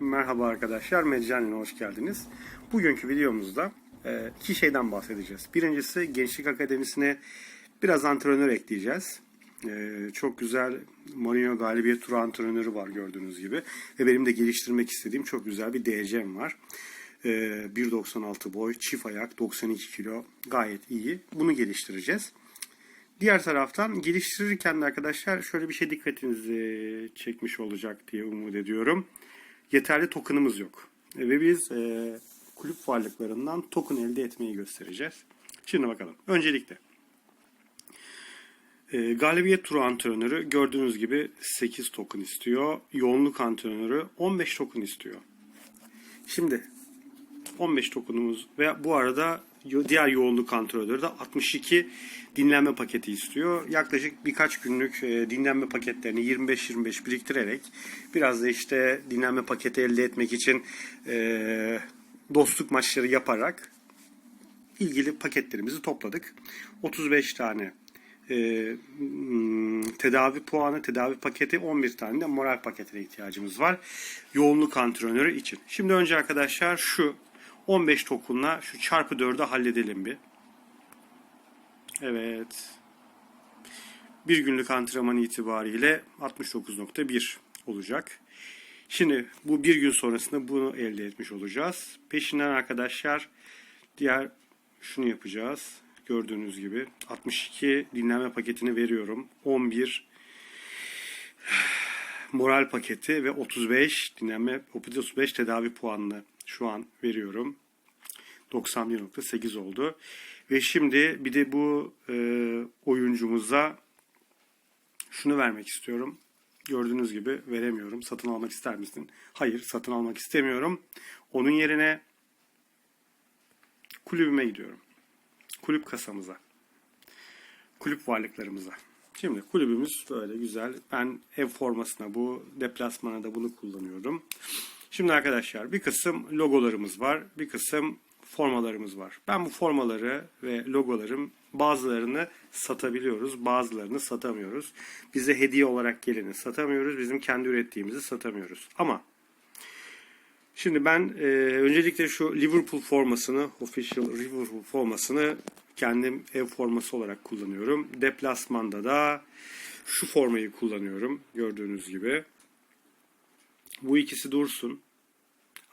Merhaba arkadaşlar, Meccan'la hoş geldiniz. Bugünkü videomuzda e, iki şeyden bahsedeceğiz. Birincisi Gençlik Akademisi'ne biraz antrenör ekleyeceğiz. E, çok güzel Mourinho galibiyet turu antrenörü var gördüğünüz gibi. Ve benim de geliştirmek istediğim çok güzel bir DC'm var. E, 1.96 boy, çift ayak, 92 kilo gayet iyi. Bunu geliştireceğiz. Diğer taraftan geliştirirken de arkadaşlar şöyle bir şey dikkatinizi çekmiş olacak diye umut ediyorum. Yeterli tokenımız yok. Ve biz e, kulüp varlıklarından token elde etmeyi göstereceğiz. Şimdi bakalım. Öncelikle e, galibiyet turu antrenörü gördüğünüz gibi 8 token istiyor. Yoğunluk antrenörü 15 token istiyor. Şimdi 15 tokenumuz ve bu arada diğer yoğunluk antrenörü de 62 dinlenme paketi istiyor. Yaklaşık birkaç günlük e, dinlenme paketlerini 25-25 biriktirerek biraz da işte dinlenme paketi elde etmek için e, dostluk maçları yaparak ilgili paketlerimizi topladık. 35 tane e, hmm, tedavi puanı, tedavi paketi, 11 tane de moral paketine ihtiyacımız var. Yoğunluk antrenörü için. Şimdi önce arkadaşlar şu 15 tokenla şu çarpı 4'ü halledelim bir. Evet. Bir günlük antrenman itibariyle 69.1 olacak. Şimdi bu bir gün sonrasında bunu elde etmiş olacağız. Peşinden arkadaşlar diğer şunu yapacağız. Gördüğünüz gibi 62 dinlenme paketini veriyorum. 11 moral paketi ve 35 dinlenme 35 tedavi puanını şu an veriyorum. 91.8 oldu. Ve şimdi bir de bu e, oyuncumuza şunu vermek istiyorum. Gördüğünüz gibi veremiyorum. Satın almak ister misin? Hayır, satın almak istemiyorum. Onun yerine kulübüme gidiyorum. Kulüp kasamıza. Kulüp varlıklarımıza. Şimdi kulübümüz böyle güzel. Ben ev formasına bu, deplasmana da bunu kullanıyorum. Şimdi arkadaşlar bir kısım logolarımız var. Bir kısım formalarımız var. Ben bu formaları ve logoların bazılarını satabiliyoruz, bazılarını satamıyoruz. Bize hediye olarak geleni satamıyoruz, bizim kendi ürettiğimizi satamıyoruz. Ama şimdi ben e, öncelikle şu Liverpool formasını, official Liverpool formasını kendim ev forması olarak kullanıyorum. Deplasmanda da şu formayı kullanıyorum gördüğünüz gibi. Bu ikisi dursun.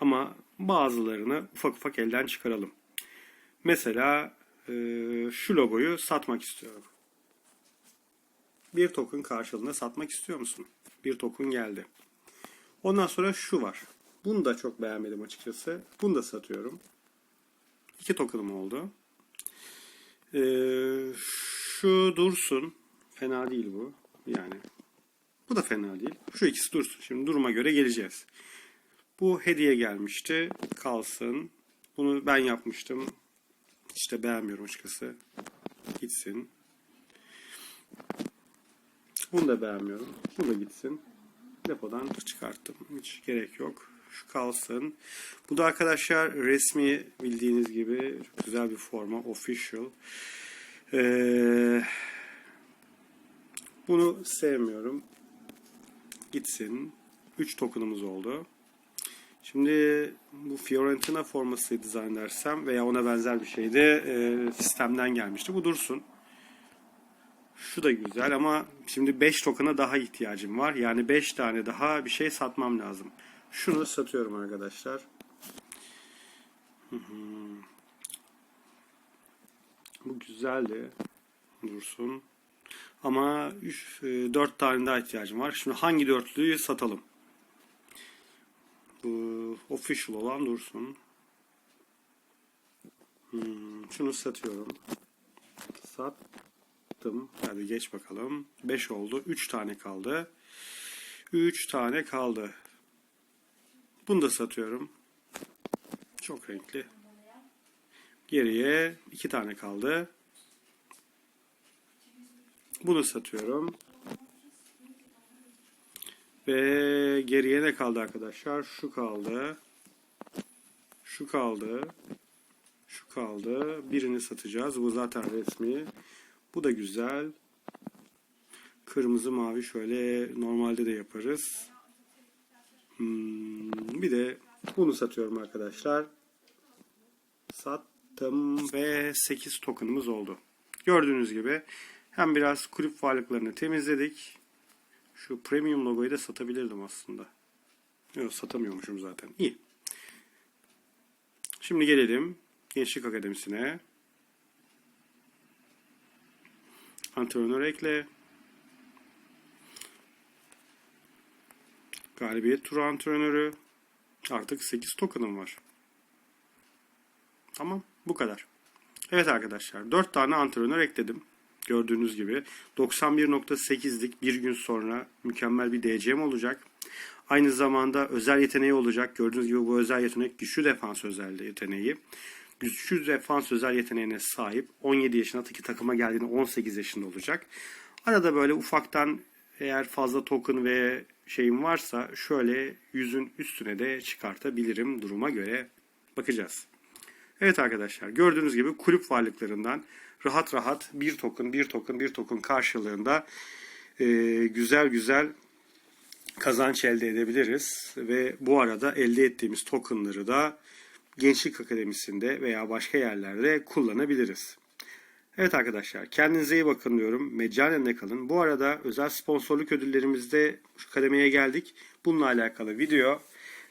Ama bazılarını ufak ufak elden çıkaralım. Mesela e, şu logoyu satmak istiyorum. Bir token karşılığında satmak istiyor musun? Bir token geldi. Ondan sonra şu var. Bunu da çok beğenmedim açıkçası. Bunu da satıyorum. İki tokenım oldu. E, şu dursun. Fena değil bu. Yani bu da fena değil. Şu ikisi dursun. Şimdi duruma göre geleceğiz. Bu hediye gelmişti. Kalsın. Bunu ben yapmıştım. Hiç de beğenmiyorum açıkçası. Gitsin. Bunu da beğenmiyorum. Bu da gitsin. Depodan çıkarttım. Hiç gerek yok. Şu kalsın. Bu da arkadaşlar resmi bildiğiniz gibi çok güzel bir forma. Official. Ee, bunu sevmiyorum. Gitsin. 3 tokenımız oldu. Şimdi bu Fiorentina forması dizayn edersem veya ona benzer bir şeydi e, sistemden gelmişti. Bu dursun. Şu da güzel ama şimdi 5 token'a daha ihtiyacım var. Yani 5 tane daha bir şey satmam lazım. Şunu satıyorum arkadaşlar. Hı hı. Bu güzeldi. Dursun. Ama 3, 4 tane daha ihtiyacım var. Şimdi hangi dörtlüyü satalım? Bu official olan dursun. Hmm, şunu satıyorum. Sattım. Hadi geç bakalım. 5 oldu. 3 tane kaldı. 3 tane kaldı. Bunu da satıyorum. Çok renkli. Geriye 2 tane kaldı. Bunu satıyorum. Ve geriye ne kaldı arkadaşlar? Şu kaldı. Şu kaldı. Şu kaldı. Birini satacağız. Bu zaten resmi. Bu da güzel. Kırmızı mavi şöyle normalde de yaparız. Hmm, bir de bunu satıyorum arkadaşlar. Sattım ve 8 tokenımız oldu. Gördüğünüz gibi hem biraz kulüp varlıklarını temizledik. Şu premium logoyu da satabilirdim aslında. Yok satamıyormuşum zaten. İyi. Şimdi gelelim Gençlik Akademisi'ne. Antrenör ekle. Galibiyet turu antrenörü. Artık 8 token'ım var. Tamam. Bu kadar. Evet arkadaşlar. 4 tane antrenör ekledim. Gördüğünüz gibi. 91.8'lik bir gün sonra mükemmel bir DC'm olacak. Aynı zamanda özel yeteneği olacak. Gördüğünüz gibi bu özel yetenek güçlü defans özel yeteneği. Güçlü defans özel yeteneğine sahip. 17 yaşındaki takıma geldiğinde 18 yaşında olacak. Arada böyle ufaktan eğer fazla token ve şeyim varsa şöyle yüzün üstüne de çıkartabilirim duruma göre bakacağız. Evet arkadaşlar gördüğünüz gibi kulüp varlıklarından rahat rahat bir token bir token bir token karşılığında e, güzel güzel kazanç elde edebiliriz. Ve bu arada elde ettiğimiz tokenları da Gençlik Akademisi'nde veya başka yerlerde kullanabiliriz. Evet arkadaşlar kendinize iyi bakın diyorum. Meccanen kalın. Bu arada özel sponsorluk ödüllerimizde şu kademeye geldik. Bununla alakalı video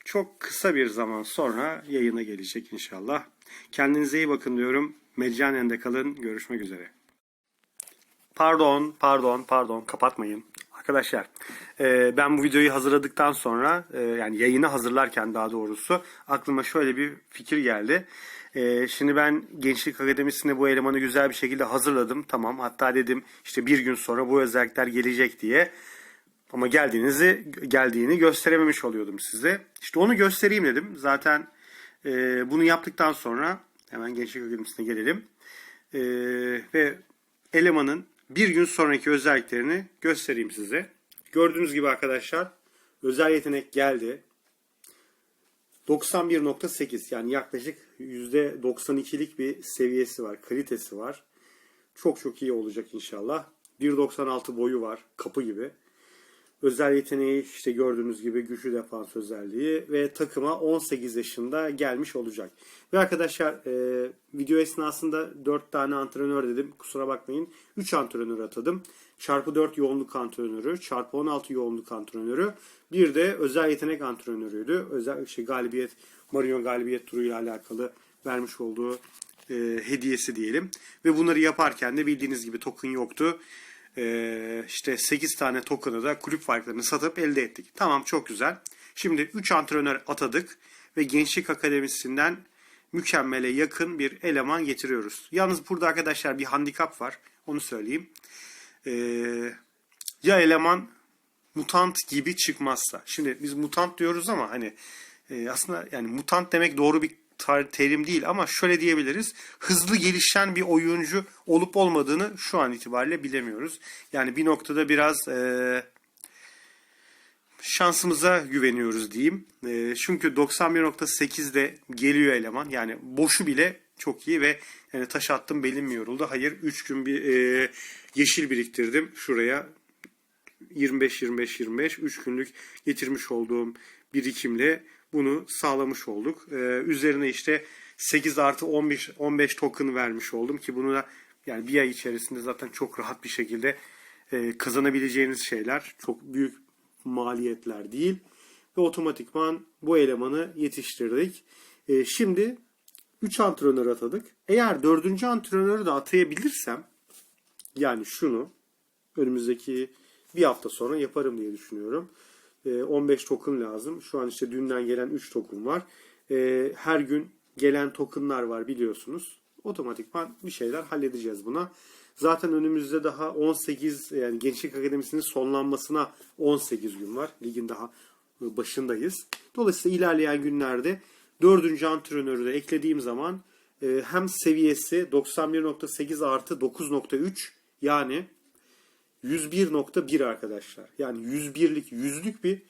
çok kısa bir zaman sonra yayına gelecek inşallah. Kendinize iyi bakın diyorum. Meccanen de kalın. Görüşmek üzere. Pardon, pardon, pardon. Kapatmayın. Arkadaşlar e, ben bu videoyu hazırladıktan sonra e, yani yayını hazırlarken daha doğrusu aklıma şöyle bir fikir geldi. E, şimdi ben Gençlik Akademisi'nde bu elemanı güzel bir şekilde hazırladım. Tamam hatta dedim işte bir gün sonra bu özellikler gelecek diye. Ama geldiğinizi geldiğini gösterememiş oluyordum size. İşte onu göstereyim dedim. Zaten e, bunu yaptıktan sonra hemen Gençlik Akademisi'ne gelelim. E, ve elemanın bir gün sonraki özelliklerini göstereyim size. Gördüğünüz gibi arkadaşlar özel yetenek geldi. 91.8 yani yaklaşık %92'lik bir seviyesi var, kalitesi var. Çok çok iyi olacak inşallah. 1.96 boyu var, kapı gibi. Özel yeteneği işte gördüğünüz gibi güçlü defans özelliği ve takıma 18 yaşında gelmiş olacak. Ve arkadaşlar e, video esnasında 4 tane antrenör dedim. Kusura bakmayın. 3 antrenör atadım. Çarpı 4 yoğunluk antrenörü, çarpı 16 yoğunluk antrenörü. Bir de özel yetenek antrenörüydü. Özel şey galibiyet, Mario galibiyet turuyla alakalı vermiş olduğu e, hediyesi diyelim. Ve bunları yaparken de bildiğiniz gibi token yoktu e, işte 8 tane token'ı da kulüp farklarını satıp elde ettik. Tamam çok güzel. Şimdi 3 antrenör atadık ve Gençlik Akademisi'nden mükemmele yakın bir eleman getiriyoruz. Yalnız burada arkadaşlar bir handikap var. Onu söyleyeyim. Ee, ya eleman mutant gibi çıkmazsa. Şimdi biz mutant diyoruz ama hani e, aslında yani mutant demek doğru bir terim değil ama şöyle diyebiliriz. Hızlı gelişen bir oyuncu olup olmadığını şu an itibariyle bilemiyoruz. Yani bir noktada biraz e, şansımıza güveniyoruz diyeyim. E, çünkü 91.8'de geliyor eleman. Yani boşu bile çok iyi ve yani taş attım belim yoruldu? Hayır 3 gün bir e, yeşil biriktirdim şuraya 25-25-25 3 günlük getirmiş olduğum birikimle bunu sağlamış olduk. Ee, üzerine işte 8 artı 15, 15 token vermiş oldum ki bunu da yani bir ay içerisinde zaten çok rahat bir şekilde e, kazanabileceğiniz şeyler. Çok büyük maliyetler değil. Ve otomatikman bu elemanı yetiştirdik. E, şimdi 3 antrenör atadık. Eğer 4. antrenörü de atayabilirsem yani şunu önümüzdeki bir hafta sonra yaparım diye düşünüyorum. 15 e, token lazım. Şu an işte dünden gelen 3 token var. E, her gün gelen tokenlar var biliyorsunuz. Otomatikman bir şeyler halledeceğiz buna. Zaten önümüzde daha 18 yani Gençlik Akademisi'nin sonlanmasına 18 gün var. Ligin daha başındayız. Dolayısıyla ilerleyen günlerde 4. antrenörü de eklediğim zaman e, hem seviyesi 91.8 artı 9.3 yani 101.1 arkadaşlar. Yani 101'lik yüzlük bir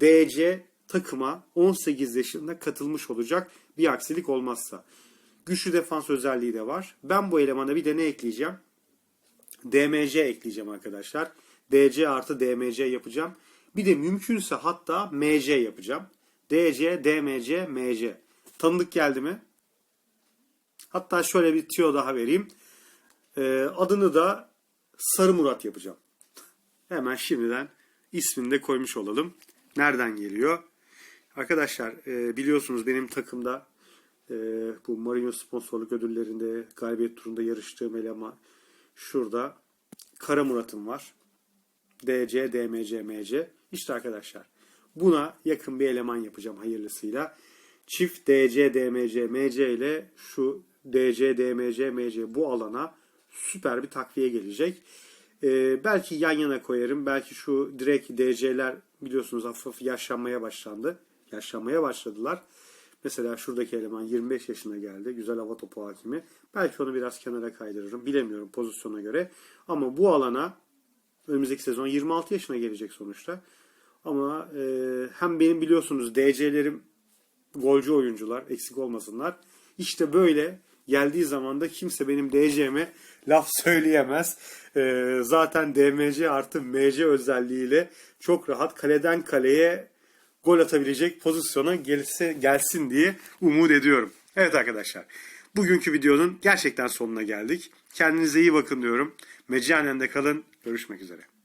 DC takıma 18 yaşında katılmış olacak bir aksilik olmazsa. Güçlü defans özelliği de var. Ben bu elemana bir de ne ekleyeceğim? DMC ekleyeceğim arkadaşlar. DC artı DMC yapacağım. Bir de mümkünse hatta MC yapacağım. DC, DMC, MC. Tanıdık geldi mi? Hatta şöyle bir tüyo daha vereyim. Ee, adını da Sarı Murat yapacağım. Hemen şimdiden ismini de koymuş olalım. Nereden geliyor? Arkadaşlar e, biliyorsunuz benim takımda e, bu Marino sponsorluk ödüllerinde galibiyet turunda yarıştığım eleman şurada Kara Murat'ım var. DC, DMC, MC. İşte arkadaşlar buna yakın bir eleman yapacağım hayırlısıyla. Çift DC, DMC, MC ile şu DC, DMC, MC bu alana süper bir takviye gelecek. Ee, belki yan yana koyarım. Belki şu direkt DC'ler biliyorsunuz hafif hafif yaşlanmaya başlandı. Yaşlanmaya başladılar. Mesela şuradaki eleman 25 yaşına geldi. Güzel hava topu hakimi. Belki onu biraz kenara kaydırırım. Bilemiyorum pozisyona göre. Ama bu alana önümüzdeki sezon 26 yaşına gelecek sonuçta. Ama e, hem benim biliyorsunuz DC'lerim golcü oyuncular eksik olmasınlar. İşte böyle geldiği zaman da kimse benim DC'me laf söyleyemez. E, zaten DMC artı MC özelliğiyle çok rahat kaleden kaleye gol atabilecek pozisyona gelse, gelsin diye umut ediyorum. Evet arkadaşlar. Bugünkü videonun gerçekten sonuna geldik. Kendinize iyi bakın diyorum. Meccanen'de kalın. Görüşmek üzere.